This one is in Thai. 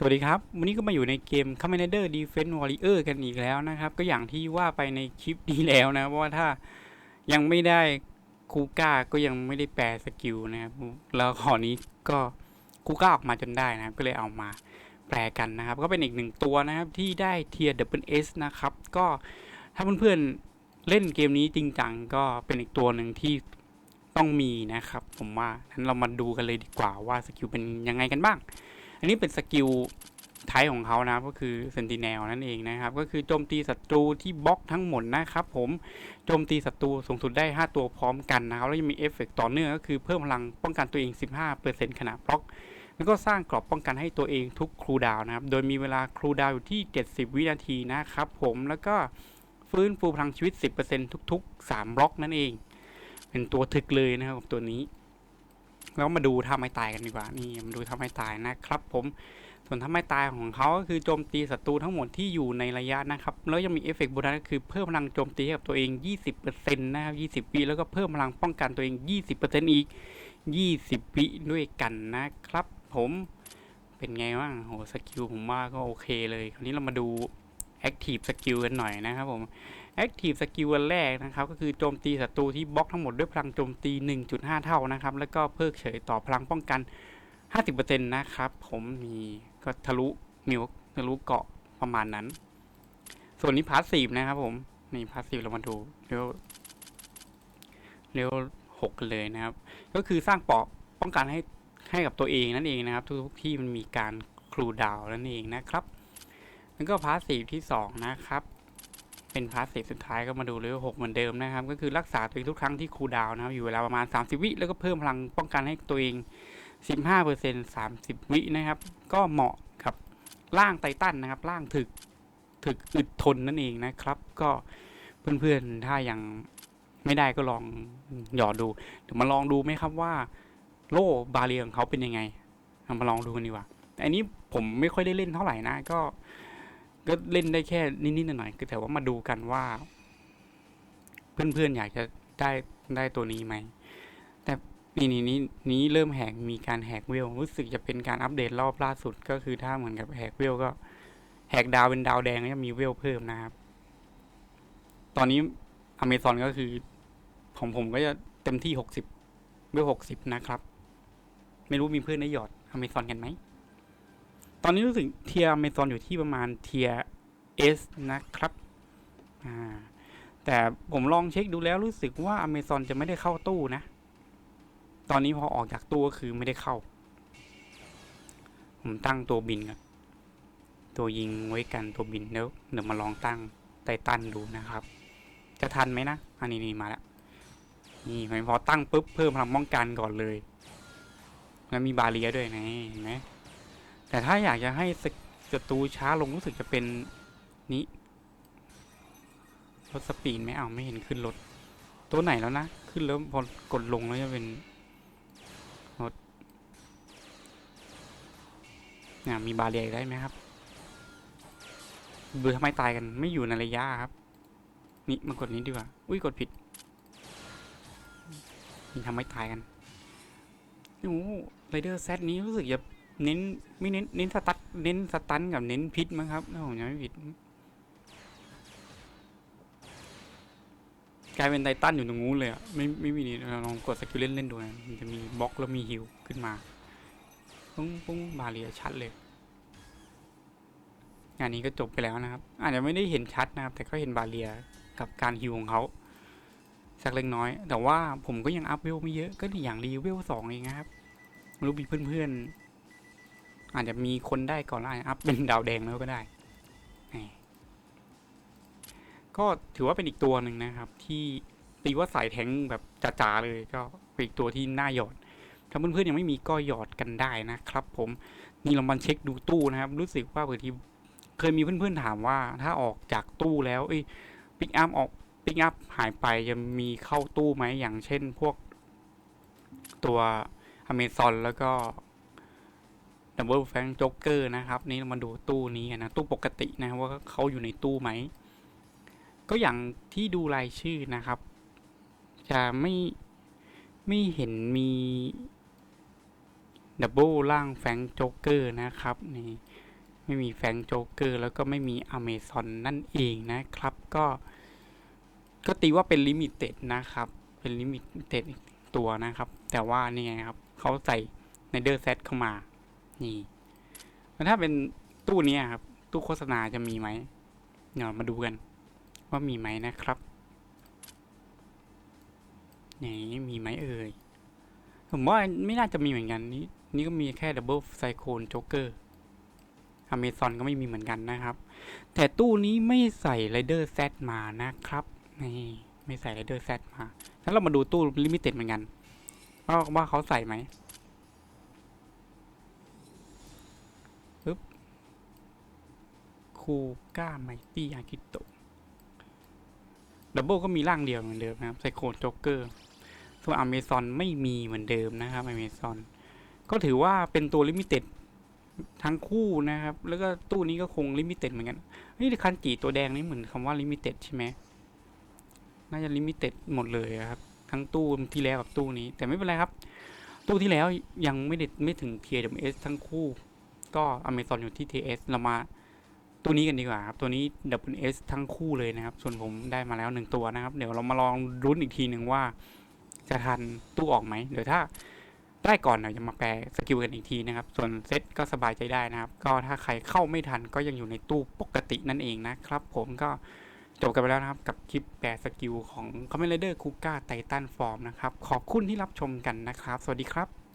สวัสดีครับ วันนี้ก็มาอยู่ในเกม Commander Defense Warrior กันอีกแล้วนะครับ ก็อย่างที่ว่าไปในคลิปนี้แล้วนะว่าถ้ายังไม่ได้คูก้าก็ยังไม่ได้แปลสกิลนะครับ แล้วขอนี้ก็คูก้าออกมาจนได้นะครับ ก็เลยเอามาแปลกันนะครับ ก็เป็นอีกหนึ่งตัวนะครับที่ได้เทียร์ Double S นะครับ ก็ถ้าเพื่อนๆเล่นเกมนี้จริงจังก็เป็นอีกตัวหนึ่งที่ต้องมีนะครับ ผมว่างั้นเรามาดูกันเลยดีกว่าว่าสกิลเป็นยังไงกันบ้าง อันนี้เป็นสกิลไทป์ของเขานะครับก็คือเซนติเนลนั่นเองนะครับ ก็คือโจมตีศัตรูที่บล็อกทั้งหมดนะครับผมโจมตีศัตรูสูงสุดได้ 5 ตัวพร้อมกันนะครับแล้วยังมีเอฟเฟกต์ต่อเนื่องก็คือเพิ่มพลังป้องกันตัวเอง 15%ขณะบล็อก แล้วก็สร้างกรอบป้องกันให้ตัวเองทุกครูดาวนะครับ โดยมีเวลาครูดาวอยู่ที่ 70 วินาทีนะครับผมแล้วก็ฟื้นฟูพลังชีวิต 10%ทุก ๆ 3 บล็อกนั่นเอง เป็นตัวถึกเลยนะครับตัวนี้ แล้วมาดูท่าไม้ตายกันดีกว่า นี่มาดูท่าไม้ตายนะครับผม ส่วนท่าไม้ตายของเขาก็คือโจมตีศัตรูทั้งหมดที่อยู่ในระยะนะครับ แล้วยังมีเอฟเฟกต์โบนัสก็คือเพิ่มพลังโจมตีให้กับตัวเอง 20%นะครับ20วิแล้วก็เพิ่มพลังป้องกันตัวเอง 20%อีก 20วิด้วยกันนะครับผม เป็นไงบ้างโหสกิลผมว่าก็โอเคเลย คราวนี้เรามาดู Active Skill กันหน่อยนะครับผม Active Skill อันแรกนะครับ ก็คือโจมตีศัตรูที่บล็อกทั้งหมดด้วยพลังโจมตี 1.5 เท่านะครับ แล้วก็เพิกเฉยต่อพลังป้องกัน 50%นะครับ ผมมีก็ทะลุมิวทะลุเกาะประมาณนั้น ส่วนนี้พาสซีฟนะครับผม นี่พาสซีฟเรามาดูเร็วเร็วหกกันเลยนะครับ ก็คือสร้างปราะป้องกันให้ให้กับตัวเองนั่นเองนะครับ ทุกที่มันมีการครูดาวนั่นเองนะครับ แล้วก็พาสซีฟที่สองนะครับ เป็นพาสซีฟสุดท้ายก็มาดูเลเวลหกเหมือนเดิมนะครับ ก็คือรักษาตัวเองทุกครั้งที่คูลดาวน์นะครับ อยู่เวลาประมาณ 30 วิแล้วก็เพิ่มพลังป้องกันให้ตัวเอง 15เปอร์เซ็นต์30 วินะครับ ก็เหมาะกับร่างไททันนะครับร่างถึกถึกอึดทนนั่นเองนะครับ ก็เพื่อนๆถ้ายังไม่ได้ก็ลองหยอดดูเดี๋ยวมาลองดูไหมครับว่า โล่บาเรียของเขาเป็นยังไงมาลองดูกันดีกว่าอันนี้ผมไม่ค่อยได้เล่นเท่าไหร่นะก็ ก็เล่นได้แค่นิดๆหน่อยๆก็แต่ว่ามาดูกันว่า เพื่อนๆอยากจะได้ได้ตัวนี้ไหม แต่นี่นี่นี้นี้เริ่มแหกมีการแหกเวลรู้สึกจะเป็นการอัปเดตรอบล่าสุดก็คือถ้าเหมือนกับแหกเวลก็แหกดาวเป็นดาวแดงก็จะมีเวลเพิ่มนะครับ ตอนนี้อเมซอนก็คือผมผมก็จะเต็มที่หกสิบเวลหกสิบนะครับ ไม่รู้มีเพื่อนได้หยอดอเมซอนกันไหม ตอนนี้รู้สึกเทียร์เมซอนอยู่ที่ประมาณเทียร์เอสนะครับ อ่า แต่ผมลองเช็คดูแล้วรู้สึกว่าอเมซอนจะไม่ได้เข้าตู้นะ ตอนนี้พอออกจากตู้ก็คือไม่ได้เข้า ผมตั้งตัวบินกับตัวยิงไว้กันตัวบินเดี๋ยวเดี๋ยวมาลองตั้งไททันดูนะครับ จะทันไหมนะ อันนี้นี่มาแล้ว นี่พอตั้งปุ๊บเพิ่มพลังป้องกันก่อนเลย แล้วมีบาเรียด้วยนะเห็นไหม แต่ถ้าอยากจะให้สศัตรูช้าลงรู้สึกจะเป็นนี้รถสปีดไหมเอาไม่เห็นขึ้นรถ ตัวไหนแล้วนะ ขึ้นแล้วพอกดลงแล้วจะเป็นรถเนี่ยมีบาเรียอีกได้ไหมครับดูทำไมตายกันไม่อยู่ในระยะครับ นี่มากดนี้ดีกว่า อุ้ยกดผิดนี่ทำไมตายกันโอ้ไรเดอร์เซตนี้รู้สึกจะ เน้นไม่เน้นเน้นสตันเน้นสตันกับเน้นพิษมั้งครับถ้าผมจำไม่ผิด กลายเป็นไททันอยู่ตรงนู้นเลยอะไม่ไม่มีนี่ลองกดสกิลเล่นเล่นดูนะมันจะมีบล็อกแล้วมีฮิลขึ้นมาปุ้งปุ้งบาเรียชัดเลยงานนี้ก็จบไปแล้วนะครับ อาจจะไม่ได้เห็นชัดนะครับ แต่ก็เห็นบาเรียกับการฮิวของเขาสักเล็กน้อย แต่ว่าผมก็ยังอัพเวลไม่เยอะก็อย่างรีเวลสองเองนะครับไม่รู้มีเพื่อนๆ อาจจะมีคนได้ก่อนแล้วอัพเป็นดาวแดงแล้วก็ได้ ก็ถือว่าเป็นอีกตัวหนึ่งนะครับ ที่ตีว่าสายแทงแบบจ๋าๆเลยก็เป็นอีกตัวที่น่าหยอด ถ้าเพื่อนๆยังไม่มีก็หยอดกันได้นะครับ ผมนี่เรามาเช็คดูตู้นะครับ รู้สึกว่าบางทีเคยมีเพื่อนๆถามว่า ถ้าออกจากตู้แล้วเอ้ยปิกอัพออกปิกอัพหายไปจะมีเข้าตู้ไหมอย่างเช่นพวกตัวอเมซอนแล้วก็ ดับเบิลแฟงจ็อกเกอร์นะครับ นี่เรามาดูตู้นี้กันนะ ตู้ปกตินะว่าเขาอยู่ในตู้ไหม ก็อย่างที่ดูรายชื่อนะครับ จะไม่ไม่เห็นมีดับเบิลล่างแฟงโจ๊กเกอร์นะครับนี่ไม่มีแฟงค์โจ๊กเกอร์แล้วก็ไม่มีอเมซอนนั่นเองนะครับ ก็ก็ตีว่าเป็นลิมิเต็ดนะครับ เป็นลิมิเต็ดตัวนะครับ แต่ว่านี่ไงครับเขาใส่ในเดอร์เซตเข้ามา นี่แล้วถ้าเป็นตู้นี้ครับ ตู้โฆษณาจะมีไหมเดี๋ยวมาดูกัน ว่ามีไหมนะครับไหนมีไหมเอ่ย ผมว่าไม่น่าจะมีเหมือนกันนี่นี่ก็มีแค่ดับเบิลไซโคนโจ๊กเกอร์อเมซอนก็ไม่มีเหมือนกันนะครับ แต่ตู้นี้ไม่ใส่ไรเดอร์แซมานะครับนี่ไม่ใส่ไรเดอร์แซมา งั้นเรามาดูตู้ลิมิเต็ดเหมือนกันว่าว่าเขาใส่ไหมปึ๊บ คูก้าไมตี้อากิโตดับเบิลก็มีร่างเดียวเหมือนเดิมนะครับไซโคนโจ๊กเกอร์ส่วนอเมซอนไม่มีเหมือนเดิมนะครับอเมซอนก็ถือว่าเป็นตัวลิมิเต็ดทั้งคู่นะครับ แล้วก็ตู้นี้ก็คงลิมิเต็ดเหมือนกันเฮ้ยคันจีตัวแดงนี่เหมือนคำว่าลิมิเต็ดใช่ไหมน่าจะลิมิเต็ดหมดเลยครับ ทั้งตู้ที่แล้วกับตู้นี้ แต่ไม่เป็นไรครับ ตู้ที่แล้วยังไม่ได้ไม่ถึง TWS ทั้งคู่ ก็อเมซอนอยู่ที่ TS เรามา ตัวนี้กันดีกว่าครับ ตัวนี้ WS ทั้งคู่เลยนะครับ ส่วนผมได้มาแล้วหนึ่งตัวนะครับ เดี๋ยวเรามาลองรุ้นอีกทีหนึ่งว่า จะทันตู้ออกไหมเดี๋ยวถ้าได้ก่อนเดี๋ยวจะมาแปลสกิลกันอีกทีนะครับ ส่วนเซตก็สบายใจได้นะครับ ก็ถ้าใครเข้าไม่ทันก็ยังอยู่ในตู้ปกตินั่นเองนะครับ ผมก็จบกันไปแล้วนะครับ กับคลิปแปลสกิลของ c o m m a n d Rider Kuga Titan Form นะครับ ขอบคุณที่รับชมกันนะครับ สวัสดีครับ